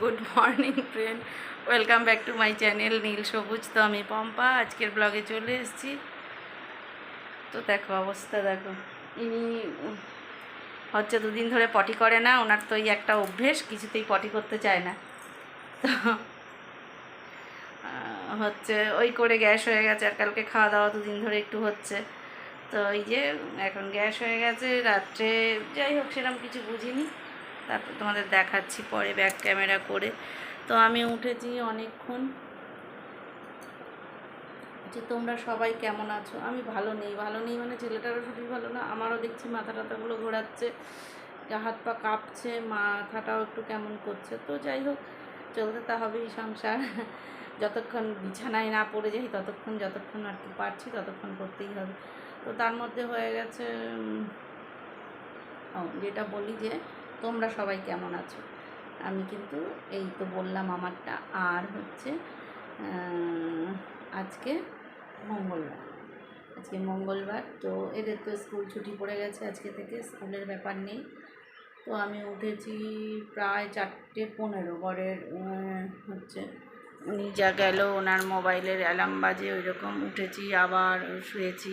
Good morning friend welcome back to my channel নীল সবুজ। তো আমি পম্পা, আজকের ব্লগে চলে এসেছি। তো দেখো অবস্থা, দেখো। ইনি, হচ্ছে দুদিন ধরে পটি করে না, ওনার তো এই একটা অভ্যেস, কিছুতেই পটি করতে চায় না। তো হচ্ছে ওই করে গ্যাস হয়ে গেছে, আর কালকে খাওয়া দাওয়া দুদিন ধরে একটু হচ্ছে। তো এই যে, এখন গ্যাস হয়ে গেছে, রাত্রে যাই হোক সেরকম কিছু বুঝিনি। তারপর তোমাদের দেখাচ্ছি পরে ব্যাক ক্যামেরা করে। তো আমি উঠেছি অনেকক্ষণ। যে তোমরা সবাই কেমন আছো? আমি ভালো নেই। ভালো নেই মানে ছেলেটারও শরীর ভালো না, আমারও দেখছি মাথা টাথাগুলো ঘোরাচ্ছে হাত পা কাঁপছে, মাথাটাও একটু কেমন করছে। তো যাই হোক, চলতে তা হবেই সংসার। যতক্ষণ বিছানায় না পড়ে যাই, ততক্ষণ যতক্ষণ আর কি পারছি, ততক্ষণ করতেই হবে। তো তার মধ্যে হয়ে গেছে যেটা বলি যে তোমরা সবাই কেমন আছো? আমি কিন্তু এই তো বললাম আমারটা আর হচ্ছে আজকে মঙ্গলবার। আজকে মঙ্গলবার তো এদের তো স্কুল ছুটি পড়ে গেছে আজকে থেকে স্কুলের ব্যাপার নেই। তো আমি উঠেছি প্রায় চারটে পনেরো আহ, হচ্ছে উনি যা গেল ওনার মোবাইলের অ্যালার্ম বাজে ওই রকম উঠেছি আবার শুয়েছি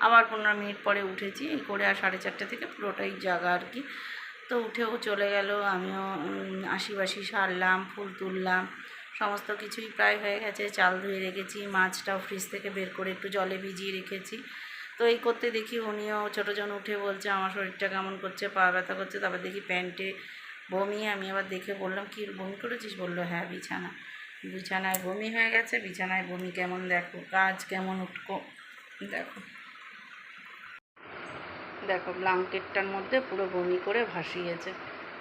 আবার পনেরো মিনিট পরে উঠেছি এই করে আর সাড়ে চারটে থেকে পুরোটাই জাগা আর কি। তো উঠেও চলে গেল, আমিও আশিবাসি সারলাম, ফুল তুললাম, সমস্ত কিছুই প্রায় হয়ে গেছে, চাল ধুয়ে রেখেছি, মাছটাও ফ্রিজ থেকে বের করে একটু জলে ভিজিয়ে রেখেছি। তো এই করতে দেখি উনিও ছোটোজন উঠে বলছে, আমার শরীরটা কেমন করছে, পা ব্যথা করছে? তারপর দেখি প্যান্টে বমি, আমি আবার দেখে বললাম, কি বমি করেছিস? বলল হ্যাঁ বিছানা। বিছানায় বমি হয়ে গেছে, বিছানায় বমি কেমন দেখো, কাজ কেমন উঠকো, দেখো। দেখো, ব্লাঙ্কেটটার মধ্যে পুরো বমি করে ভাসিয়েছে।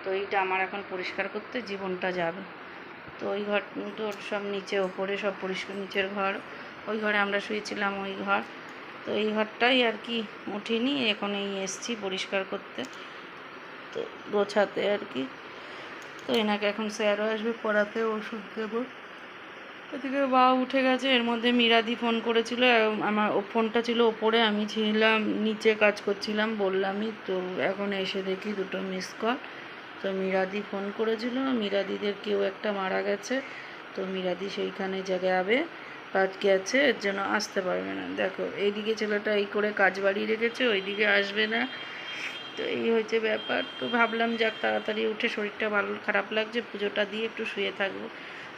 তো এইটা আমার এখন পরিষ্কার করতে জীবনটা যাবে। তো ওই ঘর, তোর সব নিচে ওপরে সব পরিষ্কার, নিচের ঘর, ওই ঘরে আমরা শুয়েছিলাম ওই ঘর। তো এই ঘরটাই আর কি উঠিনি, এখন এই এসছি পরিষ্কার করতে। তো গোছাতে আর কি। তো এনাকে এখন স্যারও আসবে, পড়াতে ওষুধ দেবো। এদিকে বা উঠে গেছে, এর মধ্যে মিরাদি ফোন করেছিল আমার ও ফোনটা ছিল ওপরে, আমি ছিলাম নিচে কাজ করছিলাম, বললামই তো এখন এসে দেখি দুটো মিস কল তো মিরাদি ফোন করেছিল, মিরাদিদের কেউ একটা মারা গেছে, তো মিরাদি সেইখানে যাবে কাজ গেছে, এর জন্য আসতে পারবে না। দেখো, এইদিকে ছেলেটা এই করে কাজ বাড়িয়ে রেখেছে, ওইদিকে আসবে না। তো এই হয়েছে ব্যাপার, তো ভাবলাম যাক তাড়াতাড়ি উঠে শরীরটা ভালো, খারাপ লাগছে, পুজোটা দিয়ে একটু শুয়ে থাকব।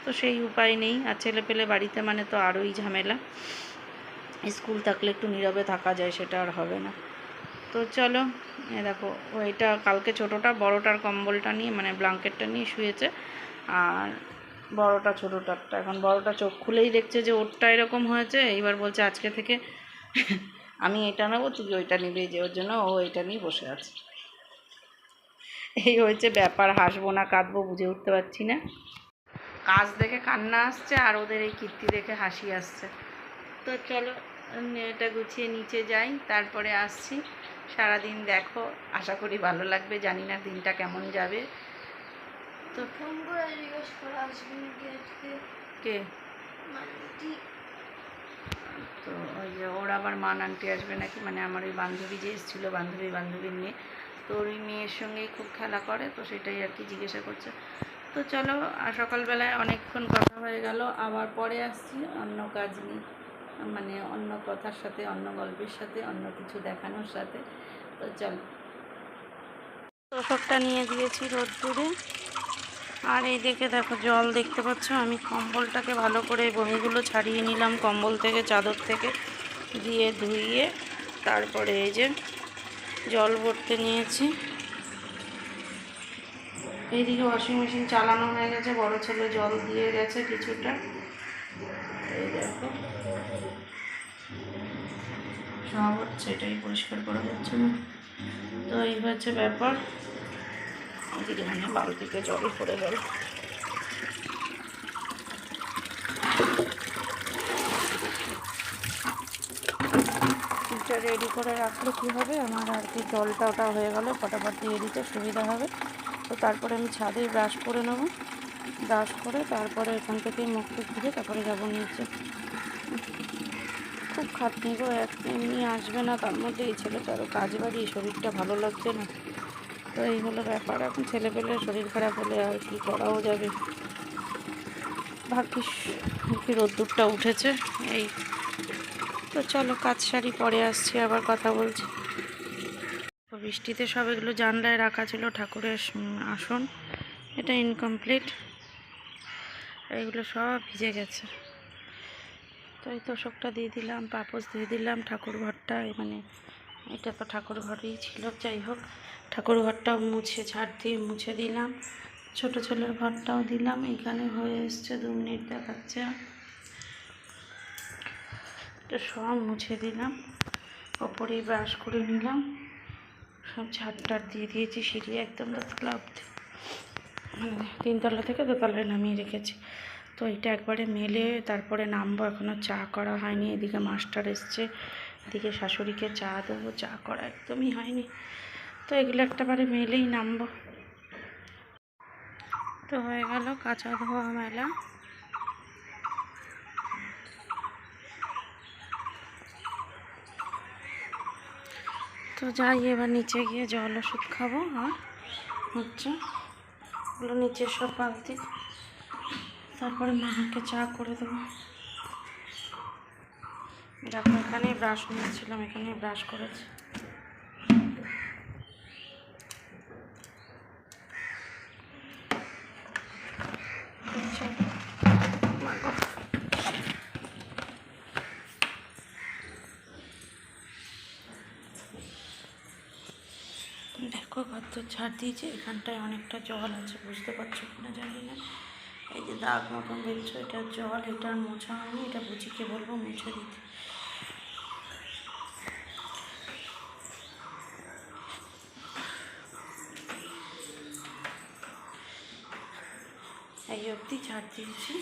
তো সেই উপায় নেই। আর ছেলে পেলে বাড়িতে মানে তো আরোই ঝামেলা। স্কুল থাকলে একটু নীরবে থাকা যায়, সেটা আর হবে না। তো চলো, এ দেখো, ও এটা কালকে ছোটোটা, বড়টার কম্বলটা নিয়ে মানে ব্ল্যাঙ্কেটটা নিয়ে শুয়েছে। আর বড়টা, ছোটোটারটা। এখন বড়টা চোখ খুলেই দেখছে যে ওরটা এরকম হয়েছে। এইবার বলছে, আজকে থেকে আমি এটা নেব, তুই ওইটা নিবি। যে ওর জন্য ও এটা নিয়ে বসে আছে। এই হয়েছে ব্যাপার, হাসবো না, কাঁদবো, বুঝে উঠতে পারছি না। কাজ দেখে কান্না আসছে আর ওদের এই কীর্তি দেখে হাসি আসছে। তো চলো এটা গুছিয়ে নিচে যাই তারপরে আসছি। সারাদিন দেখো আশা করি ভালো লাগবে জানি না দিনটা কেমন যাবে। তো ফোন করে জিজ্ঞেস করে আসবেন আজকে কে তো ওই যে ওর আবার মান আন্টি আসবে নাকি? মানে আমার ওই বান্ধবী যে এসেছিল বান্ধবী বান্ধবীর মেয়ে। তো ওই মেয়ের সঙ্গেই খুব খেলা করে তো সেটাই আর কি জিজ্ঞাসা করছে। তো চলো সকালবেলায় অনেকক্ষণ কথা হয়ে গেল। আবার পরে আসছি, অন্য কাজ নিয়ে মানে অন্য কথার সাথে, অন্য গল্পের সাথে, অন্য কিছু দেখানোর সাথে। তো চলো। তোষকটা নিয়ে দিয়েছি রোদ্দুরে। আর এই দেখে দেখো, জল দেখতে পাচ্ছ? আমি কম্বলটাকে ভালো করে বমিগুলো ছাড়িয়ে নিলাম, কম্বল থেকে, চাদর থেকে, দিয়ে ধুইয়ে, তারপরে এই যে জল ভরতে নিয়েছি। এইদিকে ওয়াশিং মেশিন চালানো হয়ে গেছে, বড় ছেলে জল দিয়ে গেছে কিছুটা। এই দেখো। সব হচ্ছে, এটাই পরিষ্কার করা যাচ্ছে না। তো এই হচ্ছে ব্যাপার। ওদিকে মানে বালতিতে জল পড়ে গেল। রেডি করে রাখলে কী হবে? আমার আর কি জলটা ওটা হয়ে গেলে, ফটাফট দিয়ে দিতে সুবিধা হবে। তো তারপরে আমি ছাদে ব্রাশ করে নেব। ব্রাশ করে তারপরে এখান থেকে মুখ টুক ধুয়ে তারপরে যাব নিচে। খুব খাটনি গো এমনি আসবে না, তার মধ্যে এই ছেলেটারও কাজ বাড়ি শরীরটা ভালো লাগছে না। তো এই হলো ব্যাপার, এখন ছেলে পেলে শরীর খারাপ হলে আর কি করাও যাবে। ভাগ্যিস কি রোদ্দুরটা উঠেছে, এই। তো চলো, কাজ সারি পরে আসছি, আবার কথা বলছি। বৃষ্টিতে সব এগুলো জানলায় রাখা ছিল, ঠাকুরের আসন। এটা ইনকমপ্লিট এগুলো সব ভিজে গেছে। তো এই তোষকটা দিয়ে দিলাম, পাপোশ দিয়ে দিলাম, ঠাকুর ঘরটা মানে এটা তো ঠাকুর ঘরেই ছিল, যাই হোক। ঠাকুর ঘরটাও মুছে, ঝাড় দিয়ে মুছে দিলাম। ছোট ছেলের ঘরটাও দিলাম, এখানে হয়ে এসছে দু মিনিট দেখাচ্ছে। তো সব মুছে দিলাম, ওপরেই ব্রাশ করে নিলাম। সব ঝাড় দিয়ে দিয়েছি, সিঁড়ি একদম দোতলা অব্দি মানে তিনতলা থেকে দোতলায় নামিয়ে রেখেছি। তো এটা একবারে মেলে, তারপরে নামবো এখনও চা করা হয়নি। এদিকে মাস্টার এসছে, এদিকে শাশুড়িকে চা দেবো। চা করা একদমই হয়নি। তো এগুলো একটাবারে মেলেই নামবো। তো হয়ে গেল কাঁচা ধোয়া মেলা। তো যাই, এবার নিচে গিয়ে জল ওষুধ খাব, আর হচ্ছে ওগুলো নিচে সব বালতি। তারপরে মাকে চা করে দেবো। দেখো এখানে ব্রাশ নিয়েছিলাম এখানে ব্রাশ করেছি আচ্ছা, মা গো। কত ছাড় দিয়েছে, এখানটায় অনেকটা জল আছে, বুঝতে পারছ কিনা জানি না। এই যে দাগ মতন দেখছ এটা জল, এটা মোছা হয়নি, এটা বুঝিকে বলব, মুছে দিতে। এই অবধি ছাড় দিয়েছি।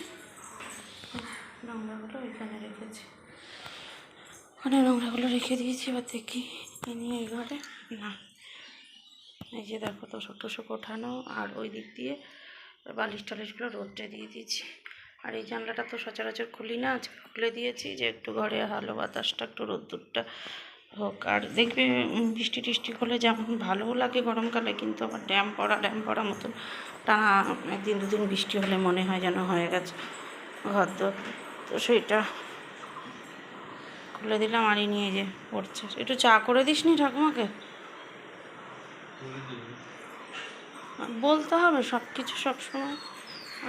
নোংরাগুলো এখানে রেখেছি। ওখানে নোংরাগুলো রেখে দিয়েছি, এবার দেখি নিয়ে এই ঘরে। না। এই যে দেখো তোষক টোষক ওঠানো আর ওই দিক দিয়ে বালিশ টালিশগুলো রোদটা দিয়ে দিয়েছি। আর এই জানলাটা তো সচরাচর খুলি না, আজকে খুলে দিয়েছি যে একটু ঘরে হালো বাতাসটা, একটু রোদ্দুরটা হোক। আর দেখবে বৃষ্টি টিষ্টি হলে যেমন ভালোও লাগে গরমকালে, কিন্তু আবার ড্যাম পড়া ড্যাম পড়া মতন টানা একদিন দুদিন বৃষ্টি হলে মনে হয় যেন হয়ে গেছে ঘর তো তো সেইটা খুলে দিলাম আরই নিয়ে যে পড়ছে। একটু চা করে দিস নি ঠাকুমাকে? বলতে হবে সব কিছু সবসময়।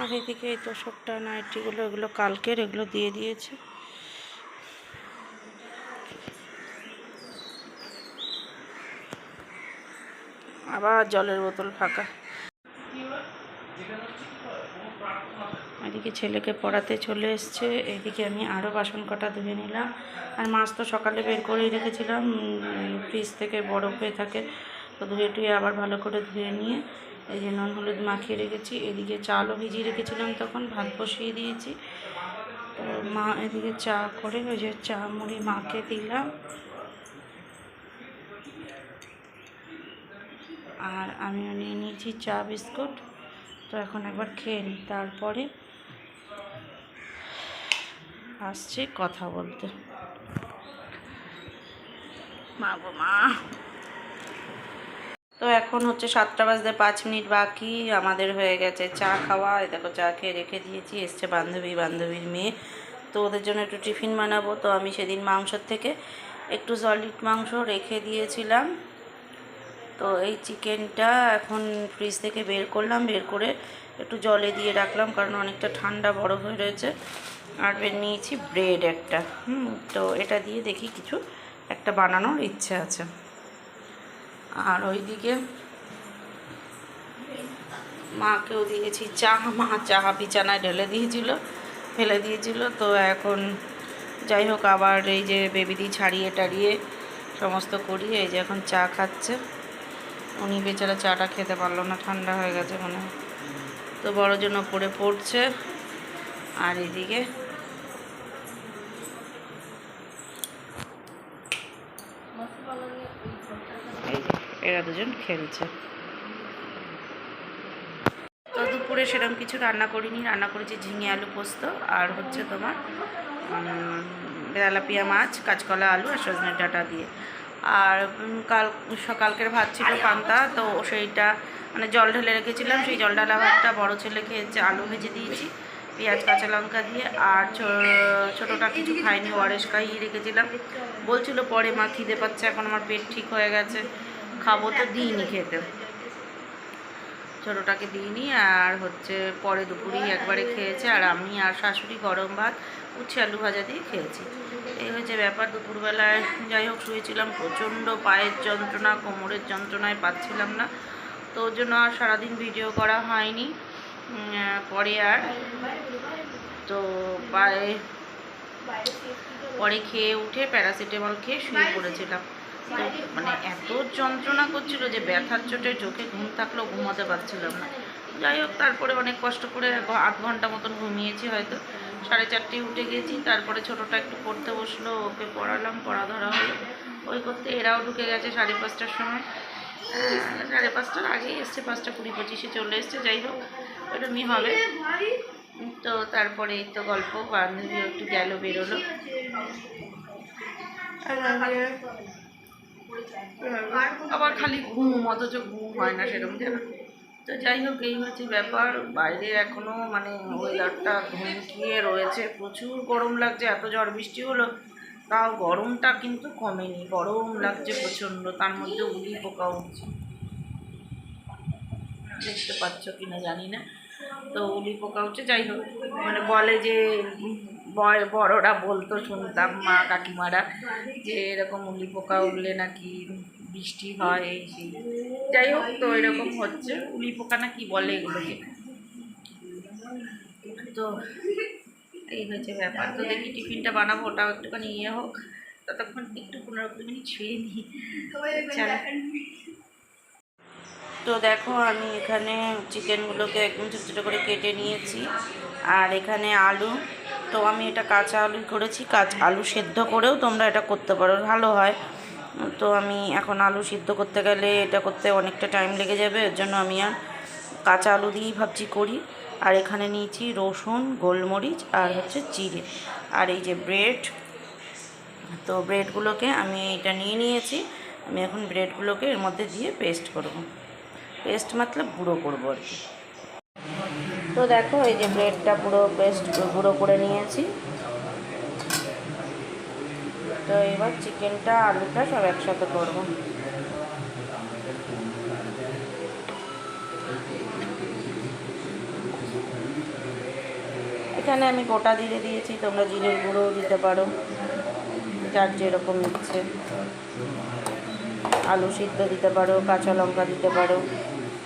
আর এদিকে এই তোষকটা, নাইটিগুলো, এগুলো কালকের, এগুলো দিয়ে দিয়েছে। আবার জলের বোতল ফাঁকা। এদিকে ছেলেকে পড়াতে চলে এসছে, এদিকে আমি আরও বাসন কটা ধুয়ে নিলাম। আর মাছ তো সকালে বের করেই রেখেছিলাম ফ্রিজ থেকে বরফ হয়ে থাকে। তো ধুয়ে টুয়ে আবার ভালো করে ধুয়ে নিয়ে, এই যে নুন হলুদ মাখিয়ে রেখেছি। এদিকে চালও ভিজিয়ে রেখেছিলাম তখন, ভাত বসিয়ে দিয়েছি। তো মা এদিকে চা করে, ওই যে চা মুড়ি মাকে দিলাম। আর আমিও নিয়ে নিয়েছি চা বিস্কুট। তো এখন একবার খেয়ে নিই তারপরে আসছি কথা বলতে। মা গো মা। তো এখন হচ্ছে সাতটা বাজতে পাঁচ মিনিট বাকি, আমাদের হয়ে গেছে চা খাওয়া। এই দেখো চা খেয়ে রেখে দিয়েছি, এসছে বান্ধবী, বান্ধবীর মেয়ে। তো ওদের জন্য একটু টিফিন বানাবো, তো আমি সেদিন মাংসর থেকে একটু সলিড মাংস রেখে দিয়েছিলাম। তো এই চিকেনটা এখন ফ্রিজ থেকে বের করলাম, বের করে একটু জলে দিয়ে রাখলাম, কারণ অনেকটা ঠান্ডা বরফ হয়ে রয়েছে। আর বের নিয়েছি ব্রেড একটা। হুম, তো এটা দিয়ে দেখি কিছু একটা বানানোর ইচ্ছে আছে। আর ওইদিকে মাকেও দিয়েছি চা, মা চা বিছানায় ঢেলে দিয়েছিল, ফেলে দিয়েছিল। তো এখন যাই হোক, আবার এই যে বেবিদি ছাড়িয়ে টাড়িয়ে সমস্ত করি, এই যে এখন চা খাচ্ছে। উনি বেচারা চাটা খেতে পারল না, ঠান্ডা হয়ে গেছে মনে হয়। তো বড় জন্য পড়ে পড়ছে। আর এদিকে এই যে এরা দুজন খেলছে। তো দুপুরে সেরকম কিছু রান্না করিনি। রান্না করেছি ঝিঙে আলু পোস্ত আর হচ্ছে তোমার তেলাপিয়া মাছ, কাঁচকলা আলু আর সজনে ডাঁটা দিয়ে। আর কাল, সকালকের ভাত ছিল পান্তা, তো সেইটা মানে জল ঢেলে রেখেছিলাম। সেই জল ঢালা ভাতটা বড়ো ছেলে খেয়েছে, আলু ভেজে দিয়েছি, পেঁয়াজ, কাঁচা লঙ্কা দিয়ে। আর ছোটোটা কিছু খাইনি ওয়ারেস খাইয়ে রেখেছিলাম। বলছিল পরে, মা, খিদে পাচ্ছে, এখন আমার পেট ঠিক হয়ে গেছে। খাব তো দিইনি খেতে। ছোটোটাকে দিইনি আর হচ্ছে পরে দুপুরেই একবারে খেয়েছে। আর আমি আর শাশুড়ি গরম ভাত, উচ্ছে আলু ভাজা দিয়ে খেয়েছি। এই হচ্ছে ব্যাপার, দুপুরবেলায় যাই হোক শুয়েছিলাম, প্রচণ্ড পায়ের যন্ত্রণা, কোমরের যন্ত্রণায় পাচ্ছিলাম না। তো ওর জন্য আর সারাদিন ভিডিও করা হয়নি। পরে আর তো পায়ে, পরে খেয়ে উঠে প্যারাসিটামল খেয়ে শুয়ে পড়েছিলাম। মানে এত যন্ত্রণা করছিল যে ব্যথার চোটে চোখে ঘুম থাকলেও ঘুমাতে পারছিলাম না। যাই হোক, তারপরে অনেক কষ্ট করে আধ ঘণ্টা মতন ঘুমিয়েছি হয়তো। সাড়ে চারটে উঠে গেছি, তারপরে ছোটোটা একটু পড়তে বসল, ওকে পড়ালাম, পড়া ধরা হলো। ওই করতে এরাও ঢুকে গেছে সাড়ে পাঁচটার সময়। সাড়ে পাঁচটার আগেই এসছে, পাঁচটা কুড়ি পঁচিশে চলে এসছে, যাই হোক ওরমই হবে। তো তারপরে এই তো গল্প বান্ধবী একটু গেল, বেরোলো। আর আবার খালি ঘুম, অথচ ঘুম হয় না সেরকম জানো তো যাই হোক, এই হচ্ছে ব্যাপার। বাইরে এখনও মানে ওয়েদারটা ধমকিয়ে রয়েছে। প্রচুর গরম লাগছে, এত ঝড় বৃষ্টি হলো, তাও গরমটা কিন্তু কমেনি। গরম লাগছে প্রচণ্ড, তার মধ্যে উলি পোকা উঠছে। দেখতে পাচ্ছ কিনা জানি না। তো উলি পোকা উঠছে, যাই হোক মানে বলে যে বড়রা বলতো শুনতাম, মা কাকিমারা, যে এরকম উলি পোকা উঠলে নাকি বৃষ্টি হয়, এই সেই। যাই হোক, তো এরকম হচ্ছে। উলি পোকা না কি বলে এগুলোকে? তো এই হচ্ছে ব্যাপার। তো দেখি টিফিনটা বানাবো, ওটাও একটুখানি ইয়ে হোক। ততক্ষণ একটু পনেরো কুড়ি মিনিট নিই তো দেখো, আমি এখানে চিকেনগুলোকে একদম ছোটো ছোটো করে কেটে নিয়েছি। আর এখানে আলু। তো আমি এটা কাঁচা আলু করেছি, কাঁচা আলু সেদ্ধ করেও তোমরা এটা করতে পারো, ভালো হয়। তো আমি এখন আলু সিদ্ধ করতে গেলে এটা করতে অনেকটা টাইম লেগে যাবে, এর জন্য আমি আর কাঁচা আলু দিয়েই ভাবছি করি। আর এখানে নিয়েছি রসুন, গোলমরিচ আর হচ্ছে জিরে। আর এই যে ব্রেড তো ব্রেডগুলোকে আমি এটা নিয়ে নিয়েছি, আমি এখন ব্রেডগুলোকে এর মধ্যে দিয়ে পেস্ট করব। পেস্ট মতলব গুঁড়ো করব আর কি। তো দেখো, এই যে ব্রেডটা পুরো পেস্ট গুঁড়ো করে নিয়েছি। তো এবার চিকেনটা, আলুটা সব একসাথে করব। এখানে আমি গোটা জিরে দিয়েছি, তোমরা জিরের গুঁড়োও দিতে পারো। যার যেরকম ইচ্ছে। আলু সিদ্ধ দিতে পারো, কাঁচা লঙ্কা দিতে পারো।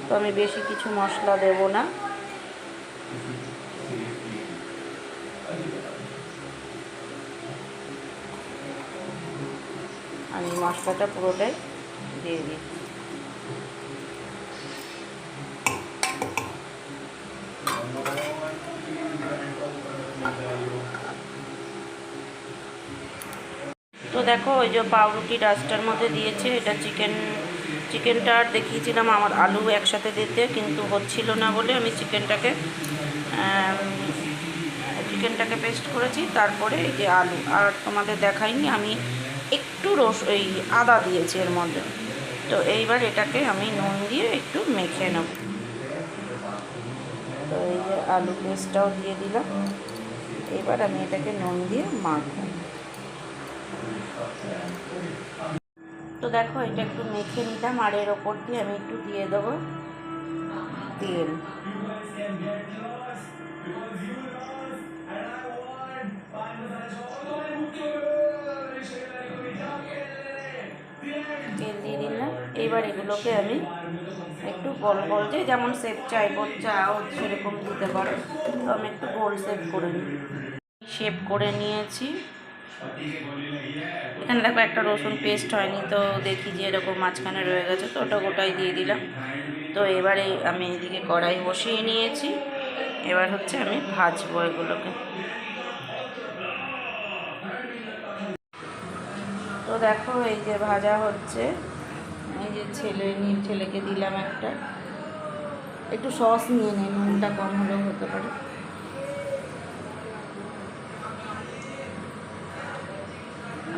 তো আমি বেশি কিছু মশলা দেব না আমি মশলাটা পুরোটাই দিয়ে দিই। তো দেখো, ওই যে পাউরুটি ডাস্টার মধ্যে দিয়েছে, এটা চিকেন, চিকেনটা আর দেখিয়েছিলাম আমার আলু একসাথে দিতে, কিন্তু হচ্ছিল না বলে আমি চিকেনটাকে চিকেনটাকে পেস্ট করেছি, তারপরে এই যে আলু। আর তোমাদের দেখাইনি, আমি একটু রস, এই আদা দিয়েছি এর মধ্যে। তো এইবার এটাকে আমি নুন দিয়ে একটু মেখে নেব। তো এই যে আলু পেস্টটাও দিয়ে দিলাম। এবার আমি এটাকে নুন দিয়ে মাখবো। তো দেখো, এটা একটু মেখে নিলাম, আর এর ওপর দিয়ে আমি একটু দিয়ে দেবো তেল। তেল দিয়ে দিলাম। এবার এগুলোকে আমি একটু গোল গোল যে যেমন শেপ চাইব, চাও, সেরকম দিতে পারো। তো আমি একটু গোল শেপ করে নিই। শেপ করে নিয়েছি। এখানে দেখো একটা রসুন পেস্ট হয়নি, তো দেখি যে এরকম মাঝখানে রয়ে গেছে, তো ওটা গোটাই দিয়ে দিলাম। তো এবারে আমি এদিকে কড়াই বসিয়ে নিয়েছি। এবার হচ্ছে আমি ভাজবো এগুলোকে। তো দেখো এই যে ভাজা হচ্ছে। এই যে ছেলে নিয়ে ছেলেকে দিলাম একটা। একটু সস নিয়ে নে নুনটা কম হলেও হতে পারে।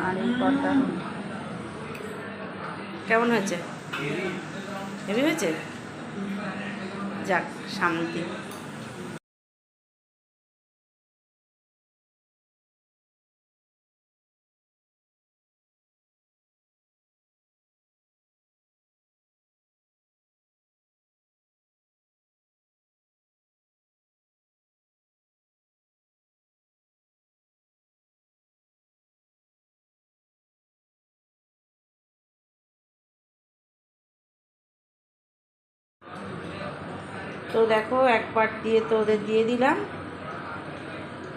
আর এই কটা কেমন হয়েছে? হেভি হয়েছে? যাক শান্তি তো দেখো, এক পাট দিয়ে তো ওদের দিয়ে দিলাম।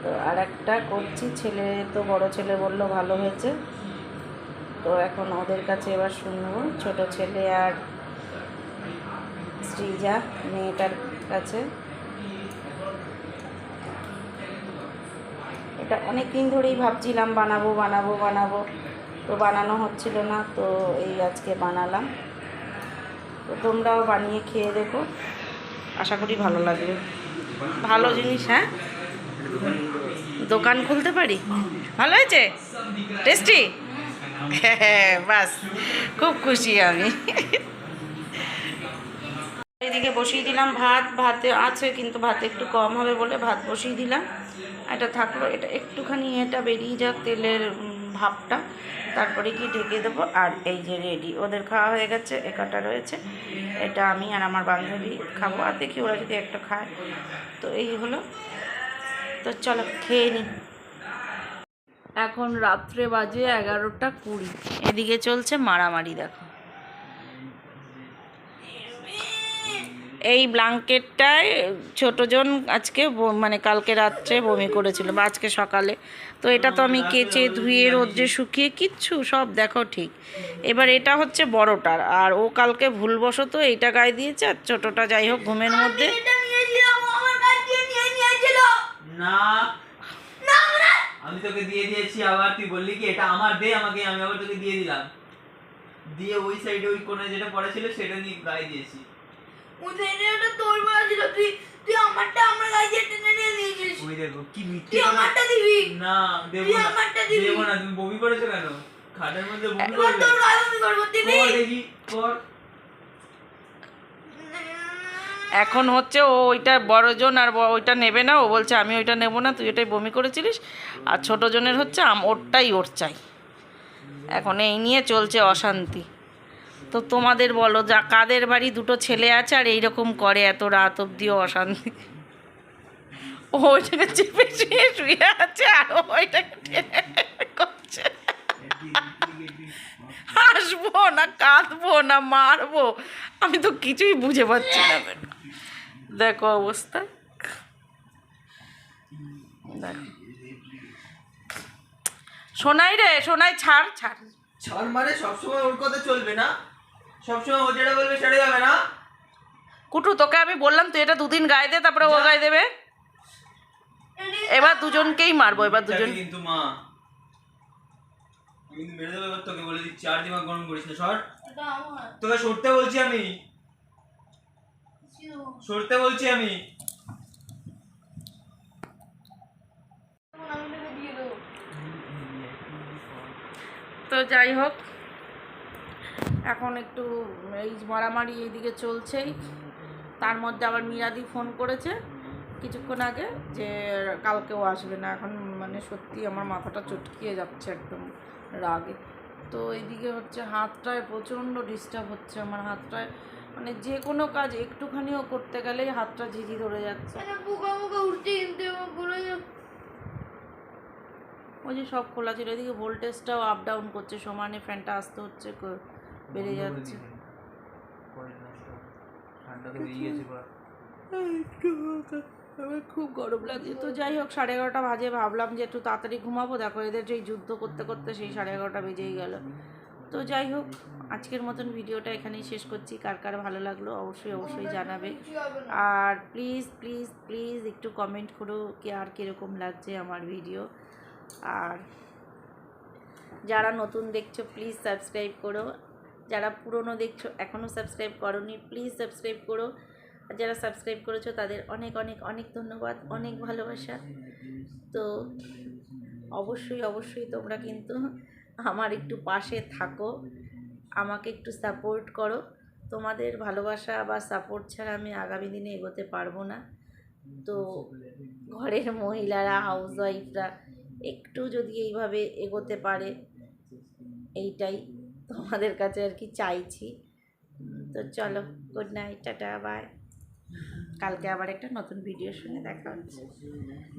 তো আর একটা করছি, ছেলে তো বড় ছেলে বলল ভালো হয়েছে। তো এখন ওদের কাছে এবার শুনব, ছোট ছেলে আর শ্রীজা মেয়েটার কাছে। এটা অনেক দিন ধরেই ভাবছিলাম, বানাবো বানাবো বানাবো। তো বানানো হচ্ছিল না, তো এই আজকে বানালাম। তো তোমরাও বানিয়ে খেয়ে দেখো। আশা করি ভালো লাগবে। ভালো জিনিস হ্যাঁ? দোকান খুলতে পারি? ভালো হয়েছে? টেস্টি? হ্যাঁ বাস। খুব খুশি আমি। এদিকে বসিয়ে দিলাম ভাত। ভাতে আছে, কিন্তু ভাত একটু কম হবে বলে ভাত বসিয়ে দিলাম। এটা থাকল, এটা একটুখানি এটা বেরিয়ে যাক তেলের ভাপটা, তারপরে কি ঢেকে দেবো? আর এই যে রেডি ওদের খাওয়া হয়ে গেছে একাটা রয়েছে। এটা আমি আর আমার বান্ধবী খাব। আর দেখি ওরা যদি একটা খায়। তো এই হলো। তো চলো, খেয়ে নিই এখন রাত্রে বাজে এগারোটা কুড়ি। এদিকে চলছে মারামারি, দেখো। এই ব্ল্যাঙ্কেটটায় ছোটোজন আজকে মানে কালকে রাত্রে বমি করেছিল, বা আজকে সকালে। তো এটা তো আমি কেচে ধুয়ে রোদ্রে শুকিয়ে কিচ্ছু সব দেখো ঠিক। এবার এটা হচ্ছে বড়টার আর ও কালকে ভুলবশত এইটা গায়ে দিয়েছে আর ছোটোটা যাই হোক ঘুমের মধ্যে। না। আমি তোকে দিয়ে দিয়েছি আবার তুই বললি কি এটা আমার দে আমাকে আমি আবার তোকে দিয়ে দিলাম। দিয়ে ওই সাইডে ওই কোণে যেটা পড়া ছিল সেটা নিয়ে গায়ে দিয়েছি। ওদের এটা তোর বলা ছিল তুই তুই আমারটা আমার কাছ টেনে নিয়ে নিয়েছিস। ওই দেখো কি মিথ্যে তুই আমারটা দিবি। না দেবো তুই না। আমারটা দিবি। দেবো না তুমি বমি করেছ কেন? খাটের মধ্যে বমি এবার তোর গায়ে আমি করব দিবি। কর দেখি কর। এখন হচ্ছে ও ওইটা বড়জন আর ওইটা নেবে না। ও বলছে আমি ওইটা নেব না তুই এটাই বমি করেছিলিস। আর ছোটোজনের হচ্ছে আম ওরটাই ওর চাই। এখন এই নিয়ে চলছে অশান্তি। তো তোমাদের বলো, যা, কাদের বাড়ি দুটো ছেলে আছে আর এইরকম করে এত রাত অবধিও অশান্তি? ওইটাকে চেপে শুয়ে শুয়ে আছে আর ওইটাকে করছে। হাসবো না, কাঁদবো না, মারবো। আমি তো কিছুই বুঝে পাচ্ছি না দেখো অবস্থা। সোনাই রে, সোনাই ছাড় ছাড়। ছাড় মানে সবসময় ওর কথা চলবে না। সবসময় ও যেটা বলবে সেটা যাবে না? কুটু তোকে আমি বললাম তুই এটা দুদিন গায়ে দে তারপরে ও গায়ে দেবে। এবার দুজনকেই মারবো এবার দুজন কিন্তু মা? আমি কিন্তু মেরে দেবো এবার তোকে বলে দিচ্ছি আর দিমাগ গরম করিস না সর। তোকে সরতে বলছি আমি। সরতে বলছি আমি। তো যাই হোক এখন একটু এই মারামারি এইদিকে চলছেই। তার মধ্যে আবার মিরাদি ফোন করেছে কিছুক্ষণ আগে যে কালকেও আসবে না। এখন মানে সত্যি আমার মাথাটা চটকিয়ে যাচ্ছে একদম রাগে। তো এইদিকে হচ্ছে হাতটায় প্রচণ্ড ডিস্টার্ব হচ্ছে আমার হাতটায়। মানে যে কোনো কাজ একটুখানিও করতে গেলেই হাতটা ঝিঝি ধরে যাচ্ছে। কিন্তু ওই যে সব খোলা ছিল। এদিকে ভোল্টেজটাও আপ ডাউন করছে। সমানে ফ্যানটা আসতে হচ্ছে। বেড়ে যাচ্ছে। আমার খুব গরম লাগছে। তো যাই হোক সাড়ে এগারোটা বাজে। ভাবলাম যে একটু তাড়াতাড়ি ঘুমাবো। দেখো এদের যেই যুদ্ধ করতে করতে সেই সাড়ে এগারোটা বেজেই গেল। তো যাই হোক আজকের মতন ভিডিওটা এখানেই শেষ করছি। কার কার ভালো লাগল অবশ্যই অবশ্যই জানাবে। আর প্লিজ প্লিজ প্লিজ একটু কমেন্ট করো কি আর কীরকম লাগছে আমার ভিডিও আর যারা নতুন দেখছ প্লিজ সাবস্ক্রাইব করো। যারা পুরনো দেখছ এখনও সাবস্ক্রাইব করোনি প্লিজ সাবস্ক্রাইব করো। আর যারা সাবস্ক্রাইব করেছ, তাদের অনেক অনেক অনেক ধন্যবাদ, অনেক ভালোবাসা। তো অবশ্যই অবশ্যই তোমরা কিন্তু আমার একটু পাশে থাকো, আমাকে একটু সাপোর্ট করো। তোমাদের ভালোবাসা বা সাপোর্ট ছাড়া আমি আগামী দিনে এগোতে পারব না। তো ঘরের মহিলারা হাউস ওয়াইফরা একটু যদি এইভাবে এগোতে পারে, এইটাই। তোমাদের কাছে আর কি চাইছি। তো চলো গুড নাইট টাটা বাই কালকে আবার একটা নতুন ভিডিও শুনে দেখা হচ্ছে।